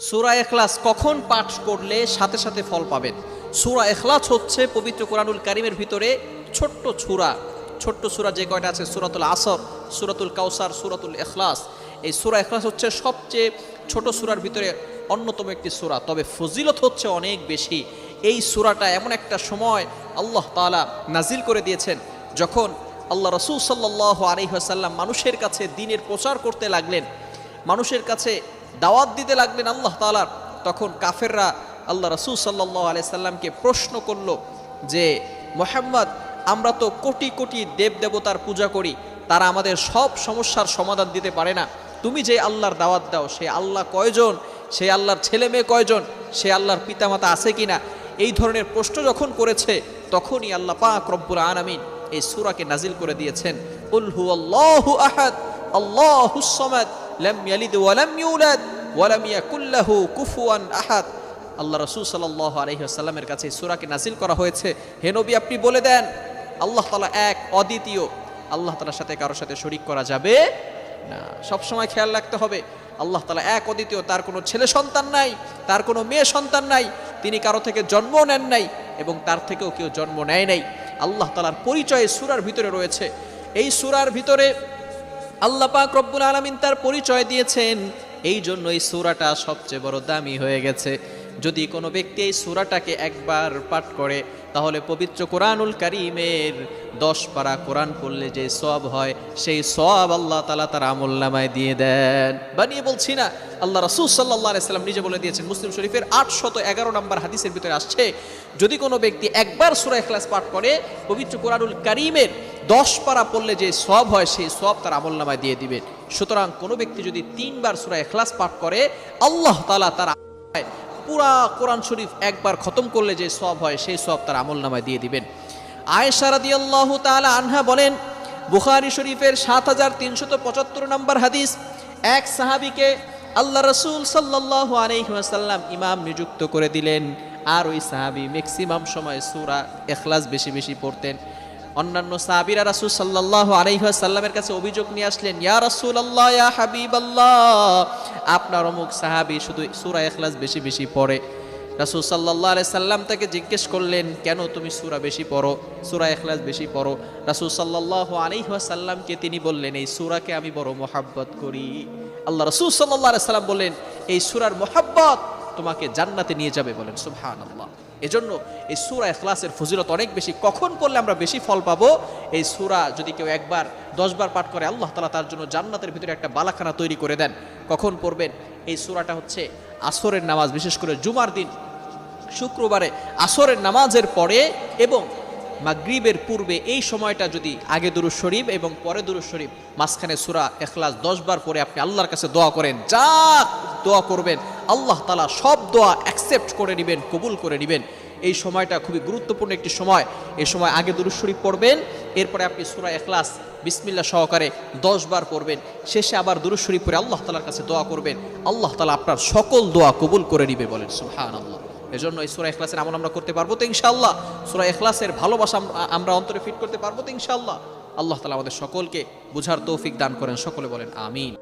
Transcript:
সুরা এখলাস কখন পাঠ করলে সাথে সাথে ফল পাবেন? সুরা এখলাস হচ্ছে পবিত্র কোরআনুল কারিমের ভিতরে ছোট্ট ছুরা ছোট্ট সুরা যে কয়টা আছে? সুরাতুল আসর, সুরাতুল কাউসার সুরাতুল এখলাস এই সুরা এখলাস হচ্ছে সবচেয়ে ছোট সুরার ভিতরে অন্যতম একটি সুরা। তবে ফজিলত হচ্ছে অনেক বেশি। এই সুরাটা এমন একটা সময় আল্লাহ তালা নাজিল করে দিয়েছেন, যখন আল্লাহ রসুল সাল্লাহ আলহিহাসাল্লাম মানুষের কাছে দিনের প্রচার করতে লাগলেন। মানুষের কাছে দাওয়াত দিতে লাগলেন আল্লাহ তালার তখন কাফেররা আল্লাহ রসুল সাল্লাহ আলাইসাল্লামকে প্রশ্ন করল যে, মোহাম্মদ, আমরা তো কোটি কোটি দেব দেবতার পূজা করি, তারা আমাদের সব সমস্যার সমাধান দিতে পারে না। তুমি যে আল্লাহর দাওয়াত দাও, সে আল্লাহ কয়জন? সে আল্লাহর ছেলে মেয়ে কয়জন? সে আল্লাহর পিতামাতা আছে কিনা? এই ধরনের প্রশ্ন যখন করেছে, তখনই আল্লাহ পাক রব্বুল আলামিন এই সুরাকে নাজিল করে দিয়েছেন। উল হুয়াল্লাহু আহাদ আল্লাহুস সামাদ। লাম ইয়ালিদ ওয়া লাম ইউলাদ ওয়া লাম ইয়াকুল লাহু কুফুয়ান আহাদ। আল্লাহ রাসূল সাল্লাল্লাহু আলাইহি ওয়াসাল্লামের কাছে সূরাকে নাজিল করা হয়েছে। হে নবী, আপনি বলে দেন, আল্লাহ তাআলা এক, অদ্বিতীয়। আল্লাহ তাআলার সাথে কারোর সাথে শরীক করা যাবে না। সব সময় খেয়াল রাখতে হবে, আল্লাহ তালা এক, অদ্বিতীয়। তার কোনো ছেলে সন্তান নাই, তার কোনো মেয়ে সন্তান নাই, তিনি কারও থেকে জন্ম নেন নাই এবং তার থেকেও কেউ জন্ম নেয় নাই। আল্লাহ তালার পরিচয় সুরার ভিতরে রয়েছে। এই সুরার ভিতরে আল্লাহ পাক রব্বুল আলমিন তার পরিচয় দিয়েছেন। এই জন্য এই সুরাটা সবচেয়ে বড় দামি হয়ে গেছে। যদি কোনো ব্যক্তি এই সুরাটাকে একবার পাঠ করে, তাহলে পবিত্র কোরআনুল করিমের দশ পারা কোরআন পড়লে যে সব হয়, সেই সব আল্লাহ তালা তার আমল নামায় দিয়ে দেন। বানিয়ে বলছি না, আল্লাহ রসুল সাল্লাহ সাল্লাম নিজে বলে দিয়েছেন, মুসলিম শরীফের আটশত এগারো নম্বর হাদিসের ভিতরে আসছে, যদি কোনো ব্যক্তি একবার সুরা এখলাস পাঠ করে, পবিত্র কোরআনুল করিমের দশ পারা পড়লে যে সব হয়, সেই সব তার আমল নামায় দিয়ে দিবেন। সুতরাং কোনো ব্যক্তি যদি তিনবার সুরা এখলাস পাঠ করে, আল্লাহ তালা তার পুরা কোরআন শরীফ একবার খতম করলে যে সব হয়, সেই সব তার আমল নামায় দিয়ে দিবেন। আয়েশা রাদিয়াল্লাহু তাআলা আনহা বলেন, বুখারি শরীফের সাত হাজার তিনশত পঁচাত্তর নম্বর হাদিস, এক সাহাবীকে আল্লাহ রসুল সাল্লাহ আলহিহাসাল্লাম ইমাম নিযুক্ত করে দিলেন। আর ওই সাহাবি ম্যাক্সিমাম সময় সুরা এখলাস বেশি বেশি পড়তেন। অন্যান্য সাহাবিরা রাসুল সাল্লাহ আলহিহাসাল্লামের কাছে অভিযোগ নিয়ে আসলেন, ইয়া রাসুল আল্লাহ ইয়া হাবিব আল্লাহ আপনার অমুক সাহাবি শুধু সুরা এখলাস বেশি বেশি পড়ে। রাসুল সাল্লাহ সাল্লাম তাকে জিজ্ঞেস করলেন, কেন তুমি সুরা বেশি পড়ো? সুরা এখলাস বেশি পড়ো? রাসুল সাল্লাহ আলাইহাসাল্লামকে তিনি বললেন, এই সুরাকে আমি বড় মোহাব্বত করি। আল্লাহ রসুল সাল্লাহ সাল্লাম বললেন, এই সুরার মোহাব্বত তোমাকে জান্নাতে নিয়ে যাবে বলেন সুবহান আল্লাহ এজন্য এই সুরা এখলাসের ফজিলত অনেক বেশি। কখন করলে আমরা বেশি ফল পাবো? এই সুরা যদি কেউ একবার, দশবার পাঠ করে, আল্লাহ তালা তার জন্য জান্নাতের ভিতরে একটা বালাখানা তৈরি করে দেন। কখন পড়বেন? এই সুরাটা হচ্ছে আসরের নামাজ, বিশেষ করে জুমার দিন। শুক্রবারে আসরের নামাজের পরে এবং মাগরিবের পূর্বে এই সময়টা যদি আগে দুরু শরীফ এবং পরে দুরু শরীফ, মাঝখানে সুরা এখলাস দশবার পরে আপনি আল্লাহর কাছে দোয়া করেন, যা দোয়া করবেন, আল্লাহ তালা সব দোয়া অ্যাকসেপ্ট করে নেবেন, কবুল করে নেবেন। এই সময়টা খুবই গুরুত্বপূর্ণ একটি সময়। এই সময় আগে দুরু শরীফ পড়বেন, এরপরে আপনি সুরা এখলাস বিসমিল্লা সহকারে দশ বার পড়বেন। শেষে আবার দুরু শরীফ পরে আল্লাহ তালার কাছে দোয়া করবেন। আল্লাহ তালা আপনার সকল দোয়া কবুল করে নিবে বলেন সুহান আল্লাহ এজন্য এই সুরা এখলাসের আমল আমরা করতে পারব তো ইনশাআল্লাহ। সুরা এখলাসের ভালোবাসা আমরা অন্তরে ফিট করতে পারব তো ইনশাআল্লাহ। আল্লাহ তালা আমাদের সকলকে বুঝার তৌফিক দান করেন, সকলে বলেন আমিন।